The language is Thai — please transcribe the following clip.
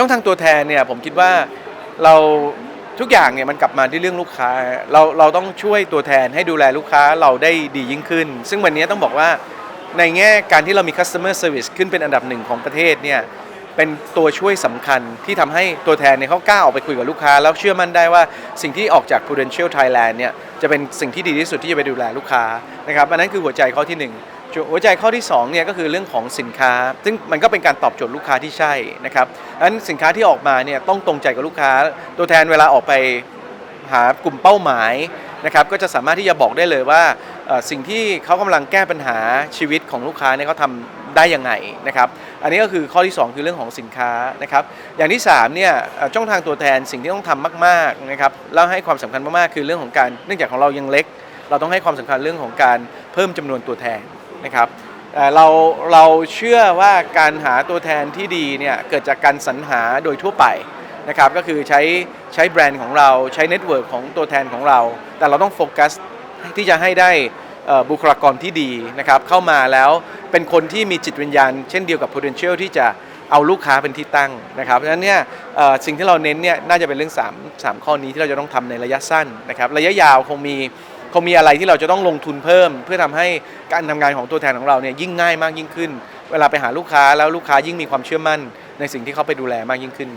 ช่องทางตัวแทนเนี่ยผมคิดว่าเราทุกอย่างเนี่ยมันกลับมาที่เรื่องลูกค้า เราเราต้องช่วยตัวแทนให้ดูแลลูกค้าเราได้ดียิ่งขึ้น ซึ่งวันนี้ต้องบอกว่าในแง่การที่เรามี customer service ขึ้นเป็นอันดับหนึ่งของประเทศเนี่ยเป็นตัวช่วยสำคัญที่ทำให้ตัวแทนเนี่ยเขากล้าออกไปคุยกับลูกค้า แล้วเชื่อมั่นได้ว่าสิ่งที่ออกจาก Prudential Thailand เนี่ยจะเป็นสิ่งที่ดีที่สุดที่จะไปดูแลลูกค้านะครับอันนั้นคือหัวใจข้อที่หนึ่ง หัวใจข้อที่2เนี่ยก็คือเรื่องของสินค้า ซึ่งมันก็เป็นการตอบโจทย์ลูกค้าที่ใช่นะครับอันนั้นสินค้าที่ออกมาเนี่ยต้องตรงใจกับลูกค้า ตัวแทนเวลาออกไปหากลุ่มเป้าหมายนะครับก็จะสามารถที่จะบอกได้เลยว่าสิ่งที่เขากำลังแก้ปัญหาชีวิตของลูกค้าเนี่ยเขาทำได้ยังไงนะครับอันนี้ก็คือข้อที่ 2 คือเรื่องของสินค้านะครับอย่างที่3เนี่ยช่องทางตัวแทนสิ่งที่ต้องทำมากๆนะครับแล้วให้ความสำคัญมากๆคือเรื่องของการเนื่องจากของเรายังเล็ก เราต้องให้ความสำคัญเรื่องของการเพิ่มจำนวนตัวแทน นะครับเอ่เราเราเชื่อว่าการหาตัวแทนที่ดีเนี่ยเกิดจากการสรรหาโดยทั่วไปนะครับก็คือใช้ใช้แบรนด์ของเราใช้เน็ตเวิร์กของตัวแทนของเรา แต่เราต้องโฟกัสที่จะให้ได้บุคลากรที่ดีนะครับเข้ามาแล้วเป็นคนที่มีจิตวิญญาณ เช่นเดียวกับ potential ที่จะเอาลูกค้าเป็นที่ตั้งนะครับเพราะฉะนั้นเนี่ยสิ่งที่เราเน้นเนี่ยน่าจะเป็นเรื่อง 3 3 ข้อนี้ที่เราจะต้องทำในระยะสั้นนะครับระยะยาวคงมี เขามีอะไรที่เราจะต้องลงทุนเพิ่ม เพื่อทำให้การทำงานของตัวแทนของเราเนี่ยยิ่งง่ายมากยิ่งขึ้น เวลาไปหาลูกค้าแล้วลูกค้ายิ่งมีความเชื่อมั่น ในสิ่งที่เขาไปดูแลมากยิ่งขึ้น